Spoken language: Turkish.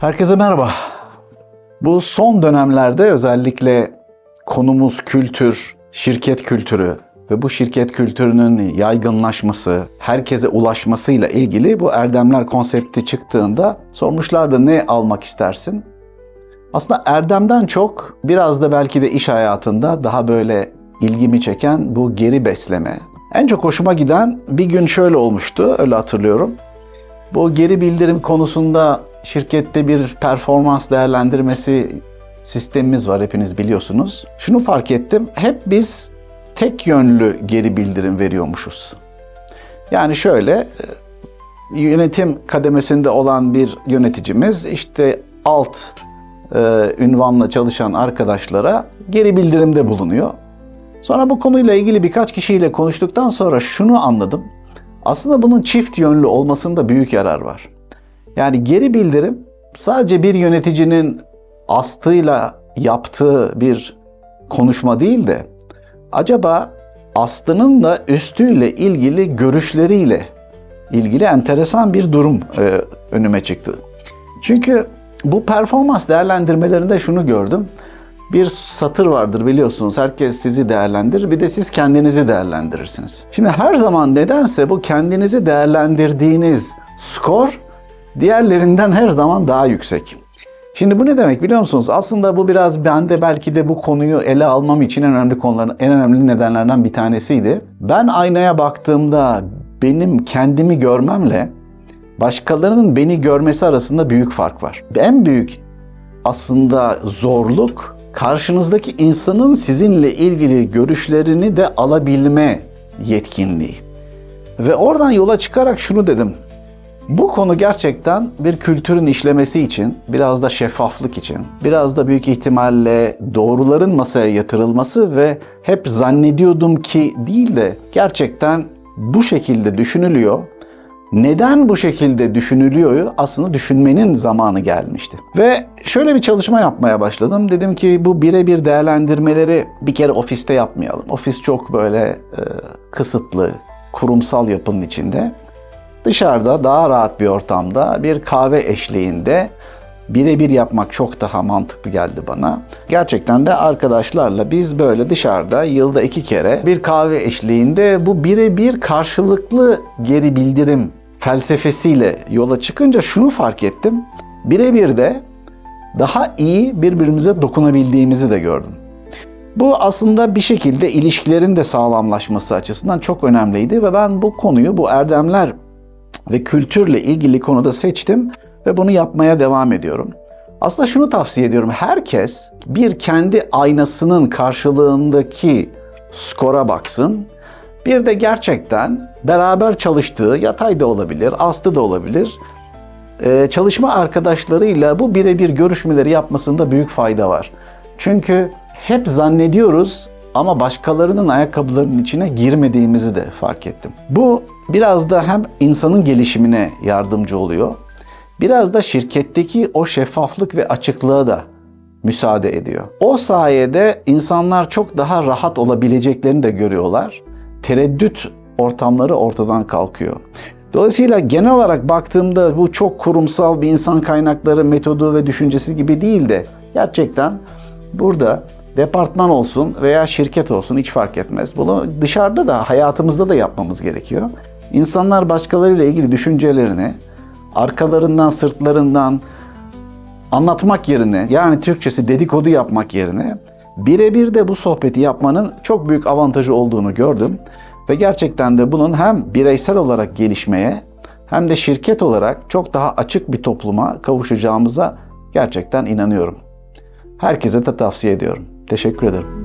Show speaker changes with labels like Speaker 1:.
Speaker 1: Herkese merhaba. Bu son dönemlerde özellikle konumuz kültür, şirket kültürü ve bu şirket kültürünün yaygınlaşması, herkese ulaşmasıyla ilgili bu erdemler konsepti çıktığında sormuşlardı ne almak istersin? Aslında erdemden çok biraz da belki de iş hayatında daha böyle ilgimi çeken bu geri besleme. En çok hoşuma giden bir gün şöyle olmuştu, öyle hatırlıyorum. Bu geri bildirim konusunda şirkette bir performans değerlendirmesi sistemimiz var hepiniz biliyorsunuz. Şunu fark ettim. Hep biz tek yönlü geri bildirim veriyormuşuz. Yani şöyle e, yönetim kademesinde olan bir yöneticimiz işte alt e, ünvanla çalışan arkadaşlara geri bildirimde bulunuyor. Sonra bu konuyla ilgili birkaç kişiyle konuştuktan sonra şunu anladım. Aslında bunun çift yönlü olmasında büyük yarar var. Yani geri bildirim sadece bir yöneticinin astıyla yaptığı bir konuşma değil de acaba astının da üstüyle ilgili görüşleriyle ilgili enteresan bir durum e, önüme çıktı. Çünkü bu performans değerlendirmelerinde şunu gördüm. Bir satır vardır biliyorsunuz. Herkes sizi değerlendirir. Bir de siz kendinizi değerlendirirsiniz. Şimdi her zaman nedense bu kendinizi değerlendirdiğiniz skor diğerlerinden her zaman daha yüksek. Şimdi bu ne demek biliyor musunuz? Aslında bu biraz bende belki de bu konuyu ele almam için en önemli konuların, en önemli nedenlerden bir tanesiydi. Ben aynaya baktığımda benim kendimi görmemle başkalarının beni görmesi arasında büyük fark var. En büyük aslında zorluk karşınızdaki insanın sizinle ilgili görüşlerini de alabilme yetkinliği. Ve oradan yola çıkarak şunu dedim. Bu konu gerçekten bir kültürün işlemesi için, biraz da şeffaflık için, biraz da büyük ihtimalle doğruların masaya yatırılması ve hep zannediyordum ki değil de gerçekten bu şekilde düşünülüyor. Neden bu şekilde düşünülüyor? Aslında düşünmenin zamanı gelmişti. Ve şöyle bir çalışma yapmaya başladım. Dedim ki bu birebir değerlendirmeleri bir kere ofiste yapmayalım. Ofis çok böyle e, kısıtlı, kurumsal yapının içinde. Dışarıda daha rahat bir ortamda bir kahve eşliğinde birebir yapmak çok daha mantıklı geldi bana. Gerçekten de arkadaşlarla biz böyle dışarıda yılda iki kere bir kahve eşliğinde bu birebir karşılıklı geri bildirim felsefesiyle yola çıkınca şunu fark ettim. Birebir de daha iyi birbirimize dokunabildiğimizi de gördüm. Bu aslında bir şekilde ilişkilerin de sağlamlaşması açısından çok önemliydi ve ben bu konuyu, bu erdemler ve kültürle ilgili konuda seçtim ve bunu yapmaya devam ediyorum. Aslında şunu tavsiye ediyorum. Herkes bir kendi aynasının karşılığındaki skora baksın. Bir de gerçekten beraber çalıştığı, yatay da olabilir, astı da olabilir, ee, çalışma arkadaşlarıyla bu birebir görüşmeleri yapmasında büyük fayda var. Çünkü hep zannediyoruz ama başkalarının ayakkabılarının içine girmediğimizi de fark ettim. Bu biraz da hem insanın gelişimine yardımcı oluyor, biraz da şirketteki o şeffaflık ve açıklığa da müsaade ediyor. O sayede insanlar çok daha rahat olabileceklerini de görüyorlar. Tereddüt ortamları ortadan kalkıyor. Dolayısıyla genel olarak baktığımda bu çok kurumsal bir insan kaynakları metodu ve düşüncesi gibi değil de gerçekten burada departman olsun veya şirket olsun hiç fark etmez. Bunu dışarıda da hayatımızda da yapmamız gerekiyor. İnsanlar başkalarıyla ilgili düşüncelerini arkalarından, sırtlarından anlatmak yerine yani Türkçesi dedikodu yapmak yerine birebir de bu sohbeti yapmanın çok büyük avantajı olduğunu gördüm. Ve gerçekten de bunun hem bireysel olarak gelişmeye hem de şirket olarak çok daha açık bir topluma kavuşacağımıza gerçekten inanıyorum. Herkese de tavsiye ediyorum. Teşekkür ederim.